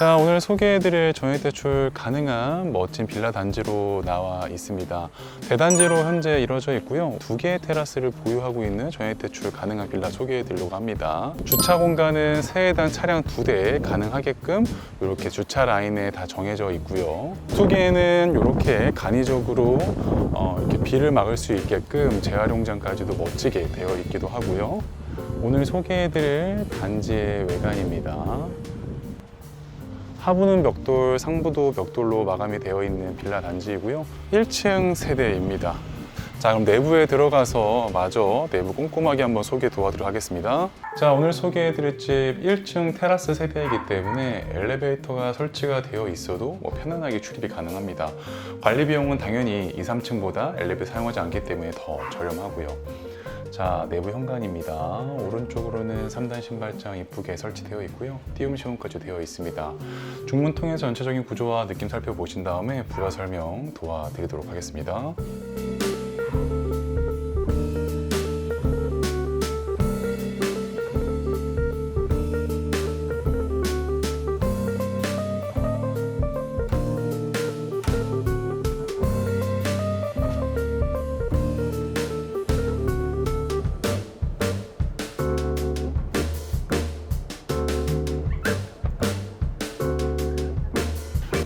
자, 오늘 소개해드릴 전액 대출 가능한 멋진 빌라 단지로 나와 있습니다. 대단지로 현재 이루어져 있고요. 두 개의 테라스를 보유하고 있는 전액 대출 가능한 빌라 소개해드리려고 합니다. 주차 공간은 세 해당 차량 두 대 가능하게끔 이렇게 주차 라인에 다 정해져 있고요. 속에는 이렇게 간이적으로 어, 이렇게 비를 막을 수 있게끔 재활용장까지도 멋지게 되어 있기도 하고요. 오늘 소개해드릴 단지의 외관입니다. 하부는 벽돌, 상부도 벽돌로 마감이 되어 있는 빌라 단지이고요. 1층 세대입니다. 자, 그럼 내부에 들어가서 마저 내부 꼼꼼하게 한번 소개 도와드리도록 하겠습니다. 자, 오늘 소개해드릴 집 1층 테라스 세대이기 때문에 엘리베이터가 설치가 되어 있어도 뭐 편안하게 출입이 가능합니다. 관리 비용은 당연히 2, 3층보다 엘리베이터 사용하지 않기 때문에 더 저렴하고요. 자, 내부 현관입니다. 오른쪽으로는 3단 신발장 이쁘게 설치되어 있고요. 띄움 시공까지 되어 있습니다. 중문 통해서 전체적인 구조와 느낌 살펴보신 다음에 부가 설명 도와드리도록 하겠습니다.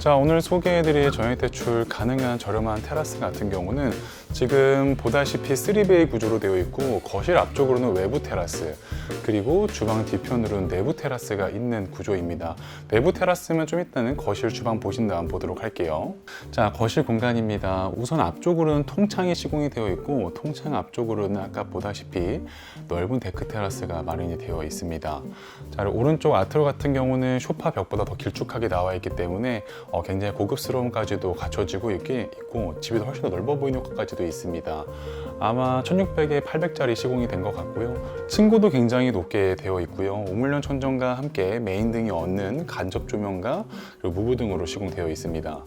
자 오늘 소개해드릴 전액대출 가능한 저렴한 테라스 같은 경우는 지금 보다시피 3베이 구조로 되어 있고 거실 앞쪽으로는 외부 테라스 그리고 주방 뒤편으로는 내부 테라스가 있는 구조입니다. 내부 테라스면 좀 이따는 거실 주방 보신 다음 보도록 할게요. 자 거실 공간입니다. 우선 앞쪽으로는 통창이 시공이 되어 있고 통창 앞쪽으로는 아까 보다시피 넓은 데크 테라스가 마련이 되어 있습니다. 자 오른쪽 아트로 같은 경우는 소파 벽보다 더 길쭉하게 나와 있기 때문에 어, 굉장히 고급스러움까지도 갖춰지고 있고 집이 훨씬 더 넓어 보이는 것까지도 있습니다. 아마 1600에 800짜리 시공이 된 것 같고요. 층고도 굉장히 높게 되어 있고요. 우물련 천정과 함께 메인 등이 얻는 간접 조명과 그리고 무브 등으로 시공되어 있습니다.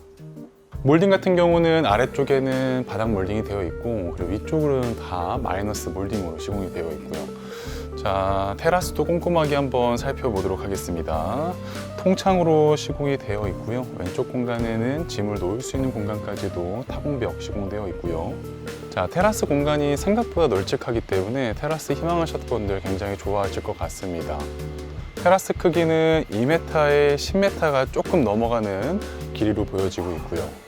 몰딩 같은 경우는 아래쪽에는 바닥 몰딩이 되어 있고 그리고 위쪽으로는 다 마이너스 몰딩으로 시공이 되어 있고요. 자, 테라스도 꼼꼼하게 한번 살펴보도록 하겠습니다. 통창으로 시공이 되어 있고요. 왼쪽 공간에는 짐을 놓을 수 있는 공간까지도 타공벽 시공되어 있고요. 자, 테라스 공간이 생각보다 널찍하기 때문에 테라스 희망하셨던 분들 굉장히 좋아하실 것 같습니다. 테라스 크기는 2m에 10m가 조금 넘어가는 길이로 보여지고 있고요.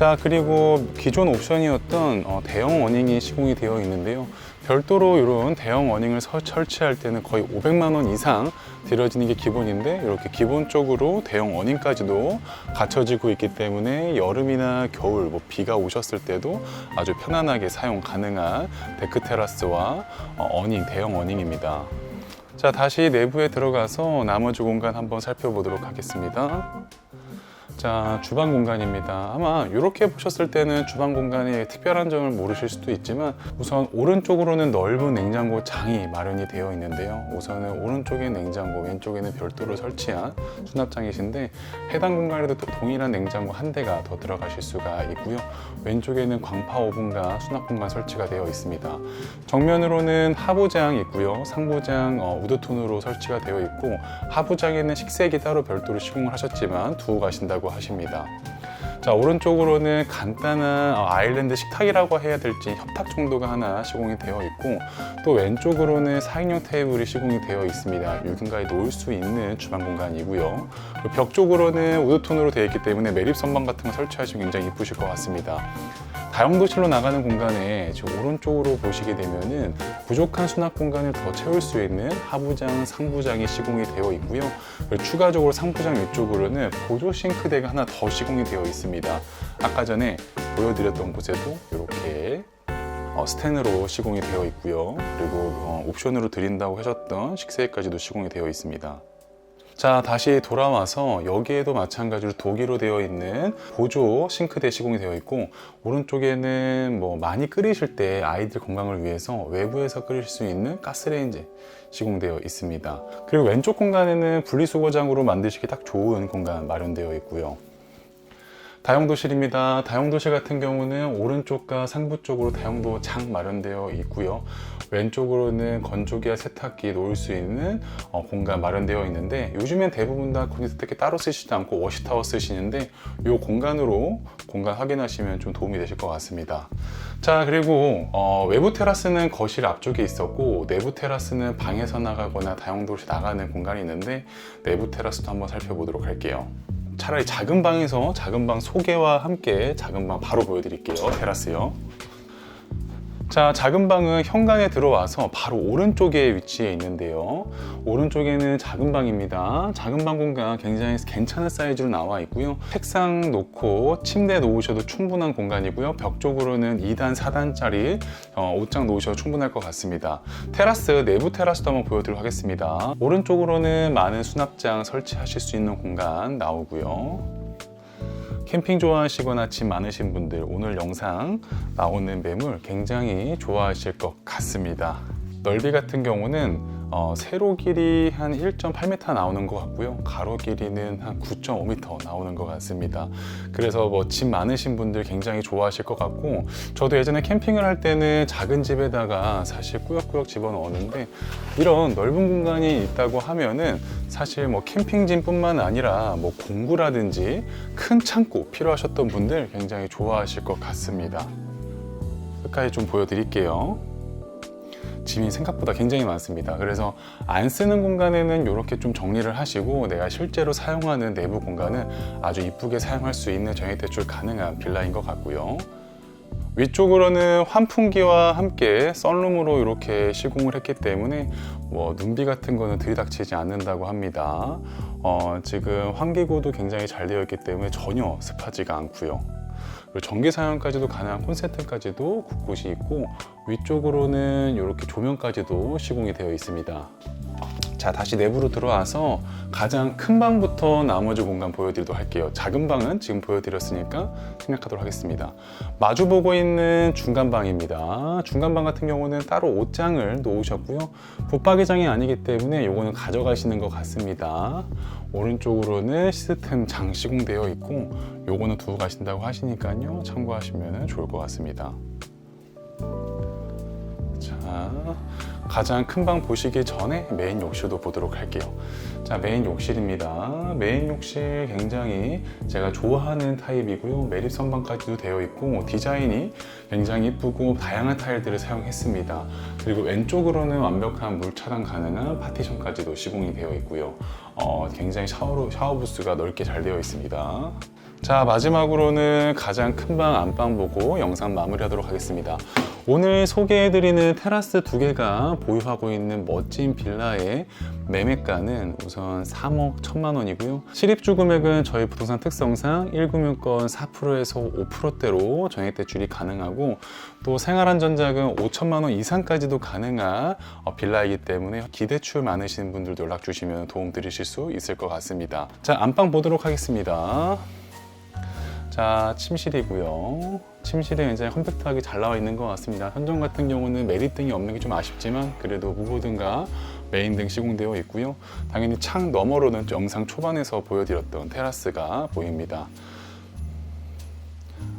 자 그리고 기존 옵션이었던 어, 대형 어닝이 시공이 되어 있는데요. 별도로 이런 대형 어닝을 서- 설치할 때는 거의 500만 원 이상 들여지는 게 기본인데 이렇게 기본적으로 대형 어닝까지도 갖춰지고 있기 때문에 여름이나 겨울 뭐 비가 오셨을 때도 아주 편안하게 사용 가능한 데크 테라스와 어, 어닝 대형 어닝입니다. 자 다시 내부에 들어가서 나머지 공간 한번 살펴보도록 하겠습니다 자, 주방 공간입니다. 아마 이렇게 보셨을 때는 주방 공간에 특별한 점을 모르실 수도 있지만 우선 오른쪽으로는 넓은 냉장고 장이 마련이 되어 있는데요. 우선은 오른쪽에 냉장고, 왼쪽에는 별도로 설치한 수납장이신데 해당 공간에도 또 동일한 냉장고 한 대가 더 들어가실 수가 있고요. 왼쪽에는 광파 오븐과 수납 공간 설치가 되어 있습니다. 정면으로는 하부장 있고요. 상부장 어, 우드톤으로 설치가 되어 있고 하부장에는 식색이 따로 별도로 시공을 하셨지만 두고 가신다고 하십니다. 자 오른쪽으로는 간단한 어, 아일랜드 식탁이라고 해야 될지 협탁 정도가 하나 시공이 되어 있고 또 왼쪽으로는 4인용 테이블이 시공이 되어 있습니다. 유근가에 놓을 수 있는 주방 공간이고요. 벽 쪽으로는 우드톤으로 되어 있기 때문에 매립 선반 같은 거 설치하시면 굉장히 이쁘실 것 같습니다. 다용도실로 나가는 공간에 지금 오른쪽으로 보시게 되면은 부족한 수납 공간을 더 채울 수 있는 하부장, 상부장이 시공이 되어 있고요. 추가적으로 상부장 위쪽으로는 보조 싱크대가 하나 더 시공이 되어 있습니다. 아까 전에 보여드렸던 곳에도 이렇게 어, 스텐으로 시공이 되어 있고요. 그리고 어, 옵션으로 드린다고 하셨던 식세기까지도 시공이 되어 있습니다. 자 다시 돌아와서 여기에도 마찬가지로 독일로 되어 있는 보조 싱크대 시공이 되어 있고 오른쪽에는 뭐 많이 끓이실 때 아이들 건강을 위해서 외부에서 끓일 수 있는 가스레인지 시공되어 있습니다. 그리고 왼쪽 공간에는 분리수거장으로 만드시기 딱 좋은 공간 마련되어 있고요 다용도실입니다. 다용도실 같은 경우는 오른쪽과 상부 쪽으로 다용도 장 마련되어 있고요. 왼쪽으로는 건조기와 세탁기 놓을 수 있는 어, 공간 마련되어 있는데 요즘엔 대부분 다 건조세탁기 따로 쓰시지 않고 워시타워 쓰시는데 이 공간으로 공간 확인하시면 좀 도움이 되실 것 같습니다. 자 그리고 어, 외부 테라스는 거실 앞쪽에 있었고 내부 테라스는 방에서 나가거나 다용도실 나가는 공간이 있는데 내부 테라스도 한번 살펴보도록 할게요. 차라리 작은 방에서 작은 방 소개와 함께 작은 방 바로 보여드릴게요. 테라스요. 자, 작은 방은 현관에 들어와서 바로 오른쪽에 위치해 있는데요. 오른쪽에는 작은 방입니다. 작은 방 공간 굉장히 괜찮은 사이즈로 나와 있고요. 책상 놓고 침대 놓으셔도 충분한 공간이고요. 벽 쪽으로는 2단, 4단짜리 어, 옷장 놓으셔도 충분할 것 같습니다. 테라스, 내부 테라스도 한번 보여드리도록 하겠습니다. 오른쪽으로는 많은 수납장 설치하실 수 있는 공간 나오고요. 캠핑 좋아하시거나 집 많으신 분들 오늘 영상 나오는 매물 굉장히 좋아하실 것 같습니다. 넓이 같은 경우는 어, 세로 길이 한 1.8m 나오는 것 같고요. 가로 길이는 한 9.5m 나오는 것 같습니다. 그래서 뭐 집 많으신 분들 굉장히 좋아하실 것 같고 저도 예전에 캠핑을 할 때는 작은 집에다가 사실 꾸역꾸역 집어넣었는데 이런 넓은 공간이 있다고 하면은 사실 뭐 캠핑짐뿐만 아니라 뭐 공구라든지 큰 창고 필요하셨던 분들 굉장히 좋아하실 것 같습니다. 끝까지 좀 보여드릴게요. 짐이 생각보다 굉장히 많습니다. 그래서 안 쓰는 공간에는 이렇게 좀 정리를 하시고 내가 실제로 사용하는 내부 공간은 아주 이쁘게 사용할 수 있는 정액 대출 가능한 빌라인 것 같고요. 위쪽으로는 환풍기와 함께 썬룸으로 이렇게 시공을 했기 때문에 뭐 눈비 같은 거는 들이닥치지 않는다고 합니다. 어, 지금 환기구도 굉장히 잘 되어 있기 때문에 전혀 습하지가 않고요. 그리고 전기 사용까지도 가능한 콘센트까지도 곳곳이 있고 위쪽으로는 이렇게 조명까지도 시공이 되어 있습니다. 자 다시 내부로 들어와서 가장 큰 방부터 나머지 공간 보여드리도록 할게요. 작은 방은 지금 보여드렸으니까 생략하도록 하겠습니다. 마주 보고 있는 중간 방입니다. 중간 방 같은 경우는 따로 옷장을 놓으셨고요. 붙박이장이 아니기 때문에 요거는 가져가시는 것 같습니다. 오른쪽으로는 시스템 장 시공되어 있고 요거는 두고 가신다고 하시니까요. 참고하시면 좋을 것 같습니다. 자, 가장 큰 방 보시기 전에 메인 욕실도 보도록 할게요. 자, 메인 욕실입니다. 메인 욕실 굉장히 제가 좋아하는 타입이고요. 매립 선반까지도 되어 있고 디자인이 굉장히 이쁘고 다양한 타일들을 사용했습니다. 그리고 왼쪽으로는 완벽한 물 차단 가능한 파티션까지도 시공이 되어 있고요. 어, 굉장히 샤워 샤워 부스가 넓게 잘 되어 있습니다. 자 마지막으로는 가장 큰 방 안방 보고 영상 마무리하도록 하겠습니다. 오늘 소개해드리는 테라스 두 개가 보유하고 있는 멋진 빌라의 매매가는 우선 3억 1천만 원이고요. 실입주 금액은 저희 부동산 특성상 1금융권 4%에서 5%대로 정액 대 출이 가능하고 또 생활안전자금 5천만 원 이상까지도 가능한 어, 빌라이기 때문에 기대출 많으신 분들도 연락 주시면 도움 드리실 수 있을 것 같습니다. 자 안방 보도록 하겠습니다. 자, 침실이고요. 침실이 굉장히 컴팩트하게 잘 나와 있는 것 같습니다. 현존 같은 경우는 메리등이 없는 게 좀 아쉽지만 그래도 무보등과 메인등 시공되어 있고요. 당연히 창 너머로는 영상 초반에서 보여드렸던 테라스가 보입니다.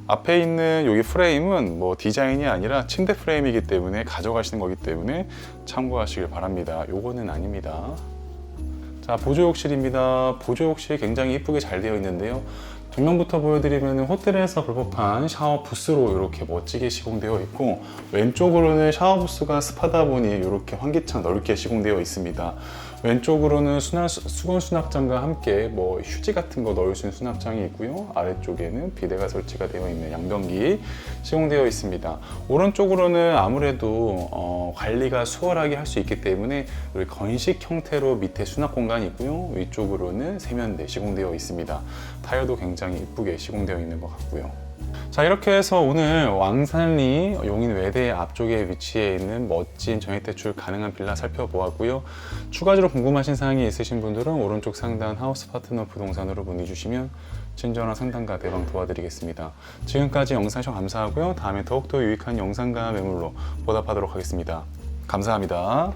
앞에 있는 여기 프레임은 뭐 디자인이 아니라 침대 프레임이기 때문에 가져가시는 거기 때문에 참고하시길 바랍니다. 요거는 아닙니다. 자, 보조욕실입니다. 보조욕실 굉장히 이쁘게 잘 되어 있는데요. 정면부터 보여드리면 호텔에서 볼 법한 샤워 부스로 이렇게 멋지게 시공되어 있고 왼쪽으로는 샤워 부스가 습하다 보니 이렇게 환기창 넓게 시공되어 있습니다. 왼쪽으로는 수납, 수건 수납장과 함께 뭐 휴지 같은 거 넣을 수 있는 수납장이 있고요. 아래쪽에는 비데가 설치가 되어 있는 양변기 시공되어 있습니다. 오른쪽으로는 아무래도 어, 관리가 수월하게 할 수 있기 때문에 우리 건식 형태로 밑에 수납 공간이 있고요. 위쪽으로는 세면대 시공되어 있습니다. 타일도 굉장히 이쁘게 시공되어 있는 것 같고요. 자 이렇게 해서 오늘 왕산리 용인 외대 앞쪽에 위치해 있는 멋진 정액대출 가능한 빌라 살펴보았고요. 추가적으로 궁금하신 사항이 있으신 분들은 오른쪽 상단 하우스 파트너 부동산으로 문의 주시면 친절한 상담과 대방 도와드리겠습니다. 지금까지 영상 시청 감사하고요. 다음에 더욱더 유익한 영상과 매물로 보답하도록 하겠습니다. 감사합니다.